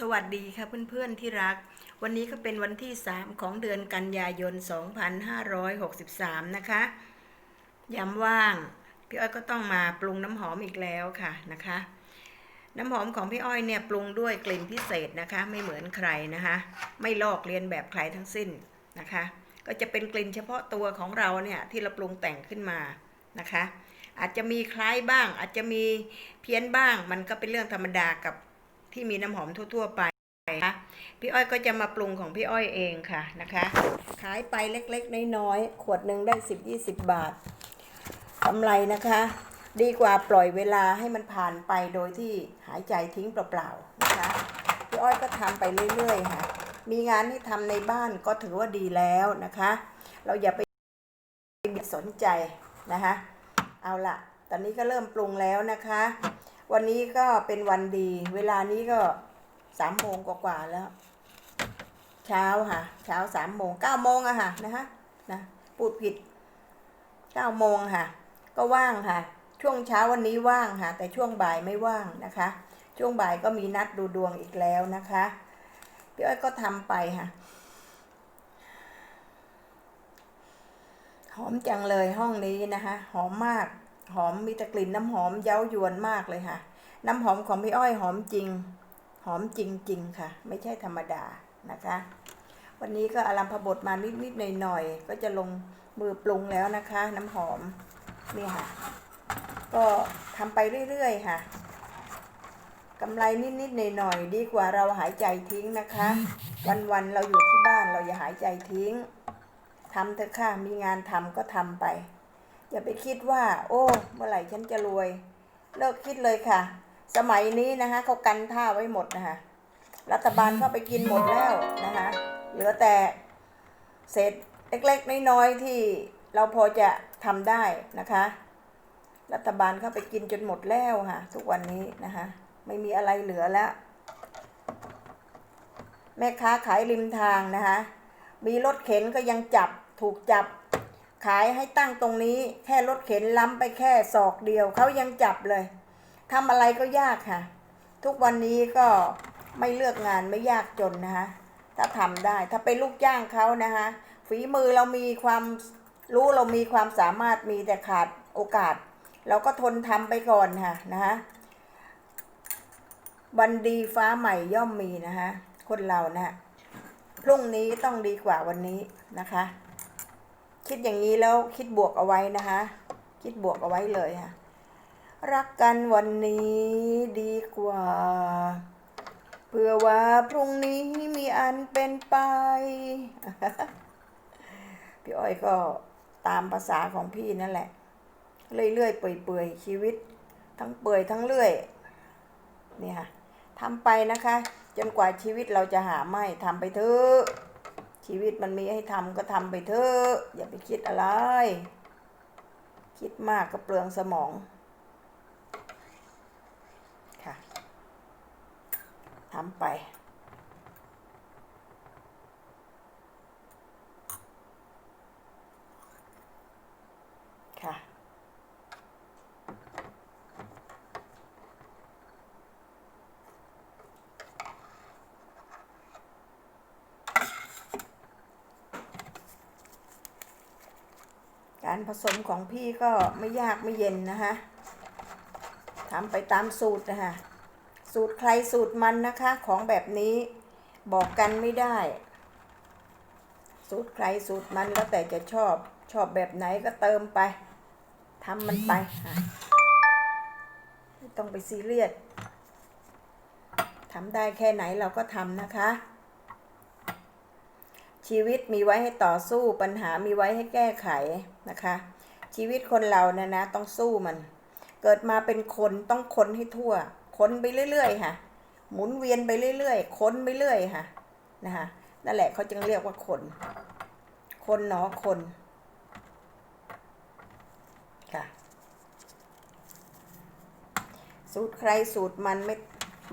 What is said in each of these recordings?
สวัสดีค่ะเพื่อนๆที่รัก วันนี้ก็เป็นวันที่ 3 ของเดือนกันยายน 2563 นะคะย้ำว่าง พี่อ้อยก็ต้องมาปรุงน้ำหอมอีกแล้วค่ะนะคะ น้ำหอมของพี่อ้อยเนี่ยปรุงด้วยกลิ่นพิเศษนะคะ ไม่เหมือนใครนะคะ ไม่ลอกเลียนแบบใครทั้งสิ้นนะคะ ก็จะเป็นกลิ่นเฉพาะตัวของเราเนี่ยที่เราปรุงแต่งขึ้นมานะคะ อาจจะมีคล้ายบ้าง อาจจะมีเพี้ยนบ้าง มันก็เป็นเรื่องธรรมดากับ ที่มีน้ำหอมทั่ว ๆ ไปนะพี่อ้อยก็จะมาปรุงของพี่อ้อยเองค่ะนะคะขายไปเล็กๆ น้อยๆ ขวดหนึ่งได้ 10-20 บาทกำไรนะคะ ดีกว่าปล่อยเวลาให้มันผ่านไปโดยที่หายใจทิ้งเปล่าๆนะคะพี่อ้อยก็ทำไปเรื่อยๆค่ะ มีงานที่ทำในบ้านก็ถือว่าดีแล้วนะคะ เราอย่าไปสนใจนะคะ เอาละตอนนี้ก็เริ่มปรุงแล้วนะคะ วันนี้ก็เป็นวันดี เวลานี้ก็สามโมงกว่าๆแล้ว เช้าค่ะ เช้าสามโมงเก้าโมงอะค่ะนะคะนะพูดผิดเก้าโมงค่ะ ก็ว่างค่ะ ช่วงเช้าวันนี้ว่างค่ะ แต่ช่วงบ่ายไม่ว่างนะคะ ช่วงบ่ายก็มีนัดดูดวงอีกแล้วนะคะพี่อ้อยก็ทำไปค่ะหอมจังเลยห้องนี้นะคะ หอมมาก หอมมีแต่กลิ่นน้ำหอมเย้ายวนมากเลยค่ะ น้ำหอมของพี่อ้อยหอมจริง หอมจริง ๆ ค่ะ ไม่ใช่ธรรมดานะคะ วันนี้ก็อารัมพบทมานิดๆหน่อยๆก็จะลงมือปรุงแล้วนะคะ น้ำหอมนี่ค่ะ ก็ทำไปเรื่อยๆค่ะกำไรนิดๆหน่อยๆดีกว่าเราหายใจทิ้งนะคะ วันๆเราอยู่ที่บ้านเราอย่าหายใจทิ้งทำเถอะค่ะมีงานทำก็ทำไป อย่าไปคิดว่า โอ้ เมื่อไหร่ฉันจะรวย เลิกคิดเลยค่ะ สมัยนี้นะคะเขากันท่าไว้หมดนะคะรัฐบาลเข้าไปกินหมดแล้วนะคะเหลือแต่เศษเล็กๆน้อยๆที่เราพอจะทำได้นะคะ รัฐบาลเข้าไปกินจนหมดแล้วค่ะ ทุกวันนี้นะคะไม่มีอะไรเหลือแล้ว แม่ค้าขายริมทางนะคะมีรถเข็นก็ยังจับถูกจับ ขายให้ตั้งตรงนี้ แค่รถเข็นล้ำไปแค่ศอกเดียวเขายังจับเลยทำอะไรก็ยากค่ะ ทุกวันนี้ก็ไม่เลือกงานไม่ยากจนนะคะถ้าทำได้ถ้าเป็นลูกจ้างเขานะคะฝีมือเรามีความรู้เรามีความสามารถมีแต่ขาดโอกาส เราก็ทนทำไปก่อนค่ะนะคะวันดีฟ้าใหม่ย่อมมีนะคะคนเรานะ พรุ่งนี้ต้องดีกว่าวันนี้นะคะ คิดอย่างนี้แล้วคิดบวกเอาไว้นะคะ คิดบวกเอาไว้เลยค่ะ รักกันวันนี้ดีกว่า เพื่อว่าพรุ่งนี้มีอันเป็นไป พี่อ้อยก็ตามภาษาของพี่นั่นแหละ เรื่อยๆเปื่อยๆชีวิต ทั้งเปื่อยทั้งเลื่อยนี่ค่ะทำไปนะคะ จนกว่าชีวิตเราจะหาไม่ทำไปเถอะ ชีวิตมันมีให้ทำก็ทำไปเถอะอย่าไปคิดอะไร คิดมากก็เปลืองสมองค่ะทำไป ค่ะ การผสมของพี่ก็ไม่ยากไม่เย็นนะคะทำไปตามสูตรนะคะสูตรใครสูตรมันนะคะ ของแบบนี้บอกกันไม่ได้ สูตรใครสูตรมันแล้วแต่จะชอบชอบแบบไหนก็เติมไปทำมันไปไม่ต้องไปซีเรียสทำได้แค่ไหนเราก็ทำนะคะ ชีวิตมีไว้ให้ต่อสู้ปัญหามีไว้ให้แก้ไขนะคะ ชีวิตคนเราเนี่ยนะต้องสู้มัน เกิดมาเป็นคนต้องค้นให้ทั่ว ค้นไปเรื่อยๆค่ะ หมุนเวียนไปเรื่อยๆ ค้นไปเรื่อยค่ะนะคะนั่นแหละเขาจึงเรียกว่าคน คนเนาะคนค่ะ สูตรใครสูตรมันไม่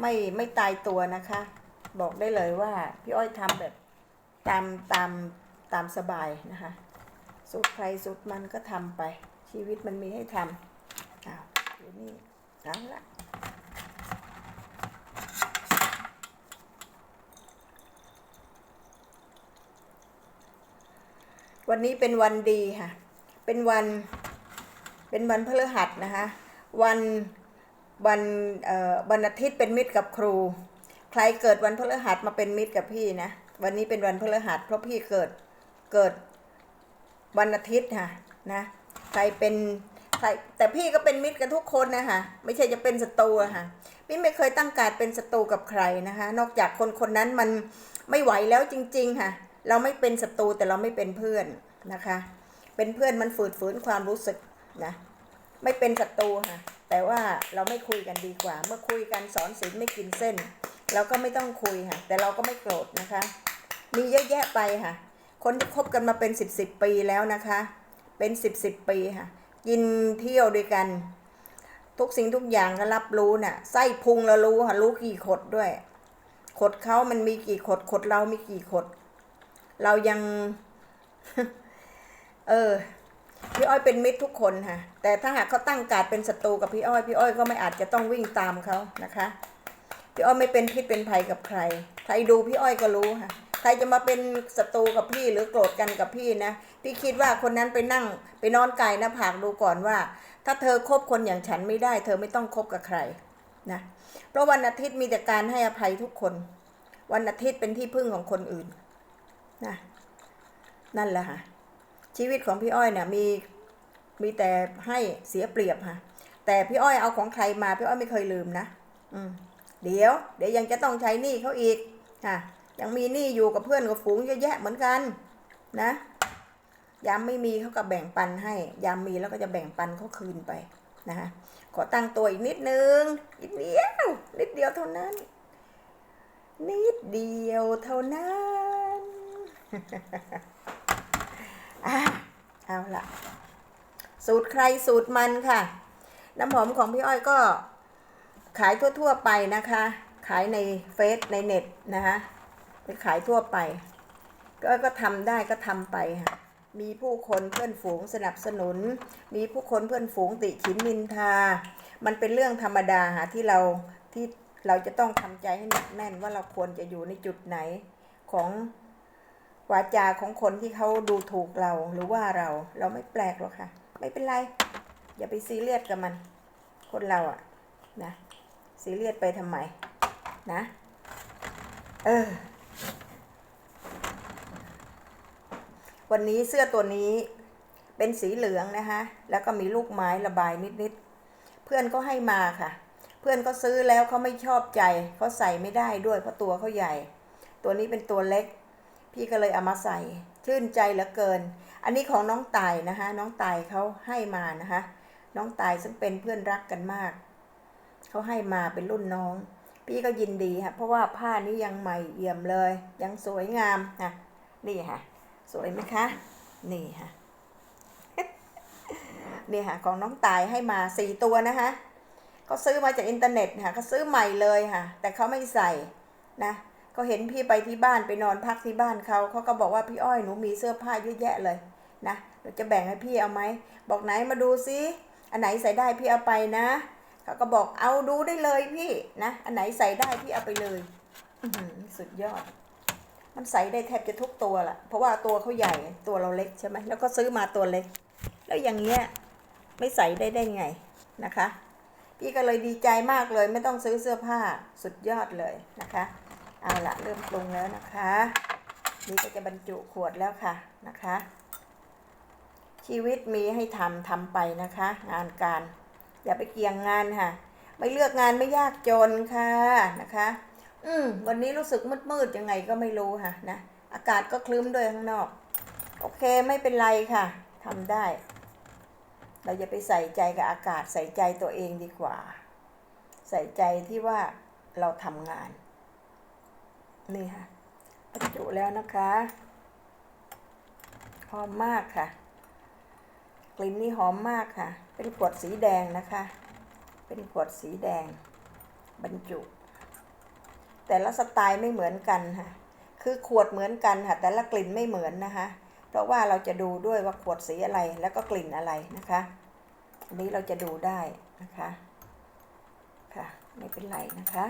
ไม่ไม่ตายตัวนะคะ บอกได้เลยว่า พี่อ้อยทำแบบ ตามตามตามสบายนะคะ สุดใครสุดมันก็ทำไป ชีวิตมันมีให้ทำอ้าวอยู่นี่เอาละวันนี้เป็นวันดีค่ะ เป็นวัน เป็นวันพฤหัสนะคะ วัน วันเอ่อวันอาทิตย์เป็นมิตรกับครู ใครเกิดวันพฤหัสมาเป็นมิตรกับพี่นะ วันนี้เป็นวันพฤหัสเพราะพี่เกิดเกิดวันอาทิตย์ค่ะนะใครเป็นใครแต่พี่ก็เป็นมิตรกับทุกคนนะคะไม่ใช่จะเป็นศัตรูค่ะพี่ไม่เคยตั้งการเป็นศัตรูกับใครนะคะ นอกจากคนคนนั้นมันไม่ไหวแล้วจริง ๆ ค่ะ เราไม่เป็นศัตรูแต่เราไม่เป็นเพื่อนนะคะ เป็นเพื่อนมันฝืดฝืนความรู้สึกนะไม่เป็นศัตรูค่ะแต่ว่าเราไม่คุยกันดีกว่า เมื่อคุยกันสอนศีลไม่กินเส้น เราก็ไม่ต้องคุยค่ะแต่เราก็ไม่โกรธนะคะ มีเยอะแยะไปค่ะ คนที่คบกันมาเป็นสิบสิบปีแล้วนะคะ เป็นสิบสิบปีค่ะ กินเที่ยวด้วยกัน ทุกสิ่งทุกอย่างก็รับรู้น่ะไส้พุงเรารู้ค่ะรู้กี่ขดด้วย ขดเขามันมีกี่ขด ขดเรามีกี่ขด เรายัง เออพี่อ้อยเป็นมิตรทุกคนค่ะ แต่ถ้าหากเขาตั้งการเป็นศัตรูกับพี่อ้อย พี่อ้อยก็ไม่อาจจะต้องวิ่งตามเขานะคะ พี่อ้อยไม่เป็นพิษเป็นภัยกับใคร ใครดูพี่อ้อยก็รู้ค่ะ รจะมาเป็นศัตรูกับพี่หรือโกรธกันกับพี่นะ พี่คิดว่าคนนั้นไปนั่งไปนอนไกลน้าผากดูก่อนว่า ถ้าเธอคบคนอย่างฉันไม่ได้ เธอไม่ต้องคบกับใครนะเพราะวันอาทิตย์มีแต่การให้อภัยทุกคน วันอาทิตย์เป็นที่พึ่งของคนอื่นนะนั่นแหละค่ะชีวิตของพี่อ้อยเนี่ยมีมีแต่ให้เสียเปรียบค่ะ แต่พี่อ้อยเอาของใครมาพี่อ้อยไม่เคยลืมนะอืมเดี๋ยว เดี๋ยวยังจะต้องใช้หนี้เขาอีกค่ะ ยังมีหนี้อยู่กับเพื่อนกับฝูงเยอะแยะเหมือนกันนะยามไม่มีเขาก็แบ่งปันให้ ยามมีแล้วก็จะแบ่งปันเขาคืนไปนะคะขอตั้งตัวอีกนิดนึงนิดเดียวนิดเดียวเท่านั้น นิดเดียวเท่านั้นอะเอาละสูตรใครสูตรมันค่ะ น้ำหอมของพี่อ้อยก็ขายทั่วๆไปนะคะ ขายในเฟซในเน็ตนะคะ ไปขายทั่วไป ก็ก็ทำได้ก็ทำไปค่ะมีผู้คนเพื่อนฝูงสนับสนุน มีผู้คนเพื่อนฝูงติฉินนินทา มันเป็นเรื่องธรรมดาค่ะที่เราที่เราจะต้องทำใจให้หนักแน่นว่าเราควรจะอยู่ในจุดไหนของวาจาของคนที่เขาดูถูกเราหรือว่าเราเราไม่แปลกหรอกค่ะ ไม่เป็นไร อย่าไปซีเรียสกับมัน คนเราอะนะซีเรียสไปทำไมนะ เออ วันนี้เสื้อตัวนี้เป็นสีเหลืองนะคะแล้วก็มีลูกไม้ระบายนิดๆเพื่อนก็ให้มาค่ะ เพื่อนก็ซื้อแล้วเขาไม่ชอบใจเขาใส่ไม่ได้ด้วยเพราะตัวเขาใหญ่ ตัวนี้เป็นตัวเล็ก พี่ก็เลยเอามาใส่ ชื่นใจเหลือเกิน อันนี้ของน้องตายนะคะน้องตายเขาให้มานะคะน้องตายซึ่งเป็นเพื่อนรักกันมากเขาให้มาเป็นรุ่นน้อง พี่ก็ยินดีค่ะเพราะว่าผ้านี้ยังใหม่เอี่ยมเลย ยังสวยงามนะนี่ค่ะ สวยไหมคะ นี่ค่ะนี่ค่ะของน้องตายให้มาสี่ตัวนะคะเขาซื้อมาจากอินเทอร์เน็ตค่ะเขาซื้อใหม่เลยค่ะ แต่เขาไม่ใส่นะ ก็เห็นพี่ไปที่บ้านไปนอนพักที่บ้านเขาเขาก็บอกว่าพี่อ้อยหนูมีเสื้อผ้าเยอะแยะเลยนะเดี๋ยวจะแบ่งให้พี่เอาไหมบอกไหนมาดูซิอันไหนใส่ได้พี่เอาไปนะเขาก็บอกเอาดูได้เลยพี่นะ อันไหนใส่ได้พี่เอาไปเลยสุดยอด มันใส่ได้แทบจะทุกตัวละเพราะว่าตัวเขาใหญ่ตัวเราเล็กใช่ไหมแล้วก็ซื้อมาตัวเล็ก แล้วอย่างเงี้ยไม่ใส่ได้ได้ไงนะคะ พี่ก็เลยดีใจมากเลย ไม่ต้องซื้อเสื้อผ้าสุดยอดเลยนะคะ เอาละเริ่มปรุงแล้วนะคะ นี่ก็จะบรรจุขวดแล้วค่ะนะคะ ชีวิตมีให้ทำทำไปนะคะ งานการ อย่าไปเกี่ยงงานค่ะ ไม่เลือกงานไม่ยากจนค่ะนะคะ อืม วันนี้รู้สึกมืดๆยังไงก็ไม่รู้ค่ะนะ อากาศก็คลึ้มด้วยข้างนอก โอเคไม่เป็นไรค่ะทำได้ เราอย่าไปใส่ใจกับอากาศใส่ใจตัวเองดีกว่า ใส่ใจที่ว่าเราทำงาน นี่ค่ะบรรจุแล้วนะคะหอมมากค่ะ กลิ่นนี่หอมมากค่ะ เป็นขวดสีแดงนะคะ เป็นขวดสีแดง บรรจุ แต่ละสไตล์ไม่เหมือนกันค่ะ คือขวดเหมือนกันค่ะ แต่ละกลิ่นไม่เหมือนนะคะ เพราะว่าเราจะดูด้วยว่าขวดสีอะไรแล้วก็กลิ่นอะไรนะคะอันนี้เราจะดูได้นะคะ ค่ะ ไม่เป็นไรนะคะ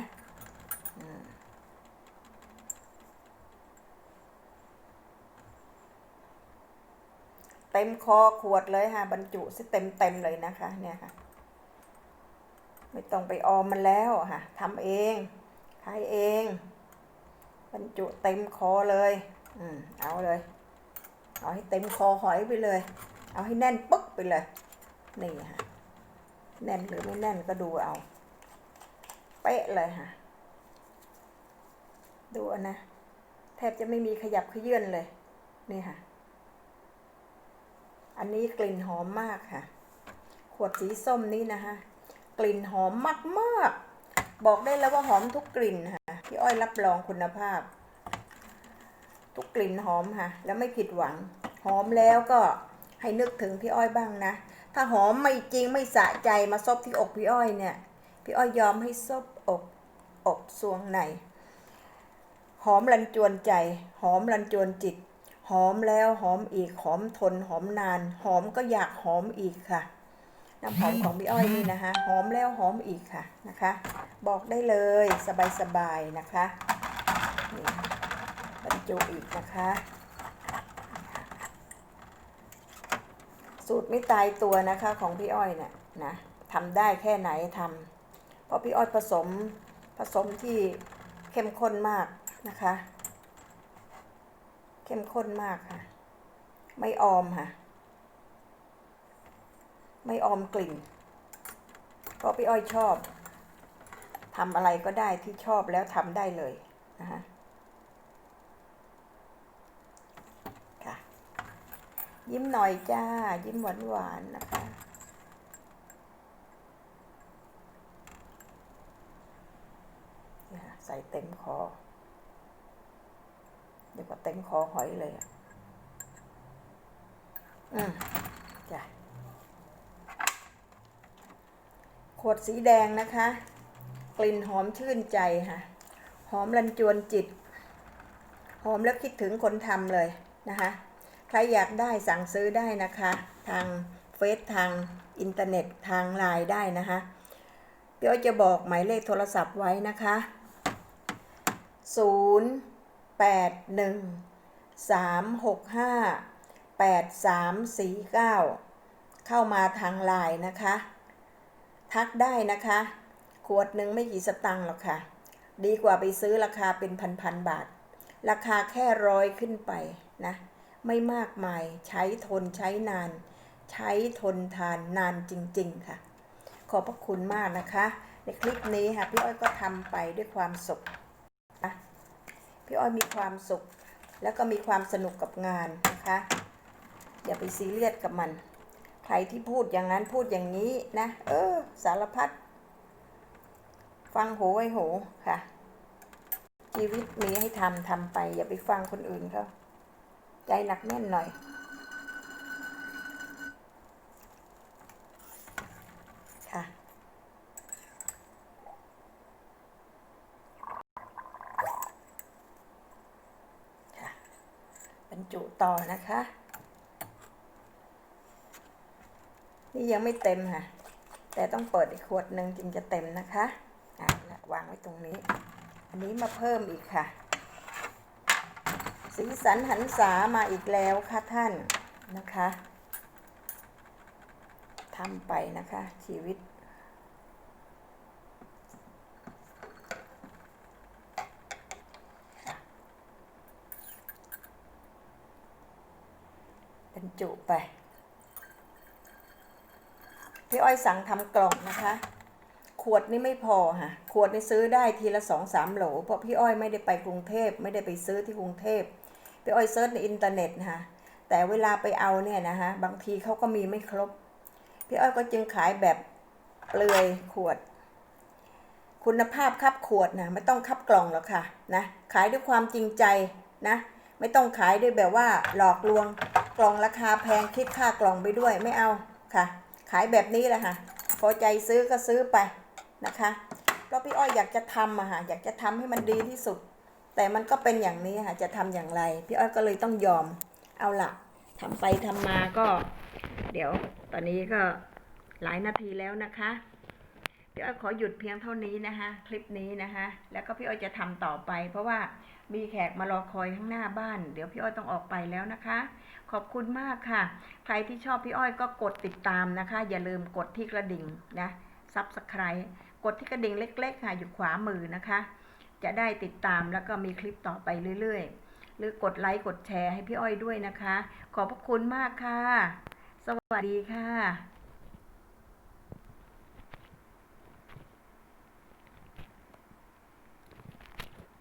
เต็มคอขวดเลยค่ะ บรรจุซะเต็มเต็มเลยนะคะ เนี่ยค่ะ ไม่ต้องไปออมมันแล้วค่ะทำเอง ขายเองบรรจุเต็มคอเลยอืมเอาเลยเอาให้เต็มคอหอยไปเลย เอาให้แน่นปึ๊กไปเลย นี่ค่ะแน่นหรือไม่แน่นก็ดูเอา เป๊ะเลยค่ะดูนะแทบจะไม่มีขยับขยื่นเลย นี่ค่ะ อันนี้กลิ่นหอมมากค่ะ ขวดสีส้มนี้นะคะ กลิ่นหอมมากๆ บอกได้แล้วว่าหอมทุกกลิ่นค่ะพี่อ้อยรับรองคุณภาพ ทุกกลิ่นหอมค่ะ แล้วไม่ผิดหวัง หอมแล้วก็ให้นึกถึงพี่อ้อยบ้างนะ ถ้าหอมไม่จริงไม่สะใจมาซบที่อกพี่อ้อยเนี่ย พี่อ้อยยอมให้ซบอกอกสวงในหอมรันจวนใจ หอมรันจวนจิต หอมแล้วหอมอีกหอมทนหอมนาน หอมก็อยากหอมอีกค่ะ น้ำหอมของพี่อ้อยนี่นะคะ หอมแล้วหอมอีกค่ะนะคะ บอกได้เลยสบายๆนะคะนี่บรรจุอีกนะคะ สูตรไม่ตายตัวนะคะของพี่อ้อยเนี่ยนะทำได้แค่ไหนทำเพราะพี่อ้อยผสมผสมที่เข้มข้นมากนะคะ เข้มข้นมากค่ะ ไม่ออมค่ะ ไม่ออมกลิ่น เพราะพี่อ้อยชอบทำอะไรก็ได้ที่ชอบแล้วทำได้เลยนะคะค่ะ ยิ้มหน่อยจ้า ยิ้มหวานหวานๆนะคะ ใส่เต็มคอเดี๋ยวก็เต็มคอหอยเลยอะ อืมจ้ะ ข วดสีแดงนะคะ กลิ่นหอมชื่นใจค่ะ หอมรันจวนจิต หอมแล้วคิดถึงคนทำเลยนะคะ ใครอยากได้สั่งซื้อได้นะคะ ทางเฟซทางอินเทอร์เน็ตทางไลน์ได้นะคะพี่อ้อยจะบอกหมายเลขโทรศัพท์ไว้นะคะ 0 8 1 3 6 5 8 3 4 9 เข้ามาทางไลน์นะคะ ทักได้นะคะ ขวดหนึ่งไม่กี่สตังค์หรอกค่ะ ดีกว่าไปซื้อราคาเป็นพันๆบาท ราคาแค่ร้อยขึ้นไปนะ ไม่มากมายใช้ทนใช้นาน ใช้ทนทานนานจริง ๆ ค่ะ ขอบพระคุณมากนะคะ ในคลิปนี้ค่ะพี่อ้อยก็ทำไปด้วยความสุขนะพี่อ้อยมีความสุข แล้วก็มีความสนุกกับงานนะคะ อย่าไปซีเรียสกับมัน ใครที่พูดอย่างนั้นพูดอย่างนี้นะ เออ สารพัด ฟังหูไว้หูค่ะ ชีวิตมีให้ทำทำไป อย่าไปฟังคนอื่นเขาใจหนักแน่นหน่อยค่ะค่ะบรรจุต่อนะคะ นี่ยังไม่เต็มค่ะ แต่ต้องเปิดอีกขวดหนึ่งจึงจะเต็มนะคะอะละวางไว้ตรงนี้ อันนี้มาเพิ่มอีกค่ะ สีสันหันษามาอีกแล้วค่ะท่านนะคะทำไปนะคะ ชีวิตบรรจุไป พี่อ้อยสั่งทำกล่องนะคะ ขวดนี่ไม่พอค่ะ ขวดนี่ซื้อได้ทีละสองสามโหล เพราะพี่อ้อยไม่ได้ไปกรุงเทพไม่ได้ไปซื้อที่กรุงเทพพี่อ้อยเซิร์ชในอินเทอร์เน็ตนะคะแต่เวลาไปเอาเนี่ยนะคะบางทีเขาก็มีไม่ครบ พี่อ้อยก็จึงขายแบบเปลือยขวด คุณภาพคับขวดนะไม่ต้องคับกล่องหรอกค่ะนะขายด้วยความจริงใจนะไม่ต้องขายด้วยแบบว่าหลอกลวงกล่องราคาแพงคิดค่ากล่องไปด้วยไม่เอาค่ะ ขายแบบนี้แหละค่ะ พอใจซื้อก็ซื้อไปนะคะเพราะพี่อ้อยอยากจะทำอะค่ะอยากจะทำให้มันดีที่สุด แต่มันก็เป็นอย่างนี้ค่ะจะทำอย่างไร พี่อ้อยก็เลยต้องยอมเอาละทำไปทำมาก็ เดี๋ยวตอนนี้ก็หลายนาทีแล้วนะคะพี่อ้อยขอหยุดเพียงเท่านี้นะคะ คลิปนี้นะคะ แล้วก็พี่อ้อยจะทำต่อไป เพราะว่า มีแขกมารอคอยข้างหน้าบ้าน เดี๋ยวพี่อ้อยต้องออกไปแล้วนะคะ ขอบคุณมากค่ะ ใครที่ชอบพี่อ้อยก็กดติดตามนะคะ อย่าลืมกดที่กระดิ่งนะซับสไคร b ์กดที่กระดิ่งเล็กๆค่ะอยู่ขวามือนะคะ จะได้ติดตามแล้วก็มีคลิปต่อไปเรื่อยๆ หรือกดไลค์กดแชร์ให้พี่อ้อยด้วยนะคะ ขอบพระคุณมากค่ะ สวัสดีค่ะ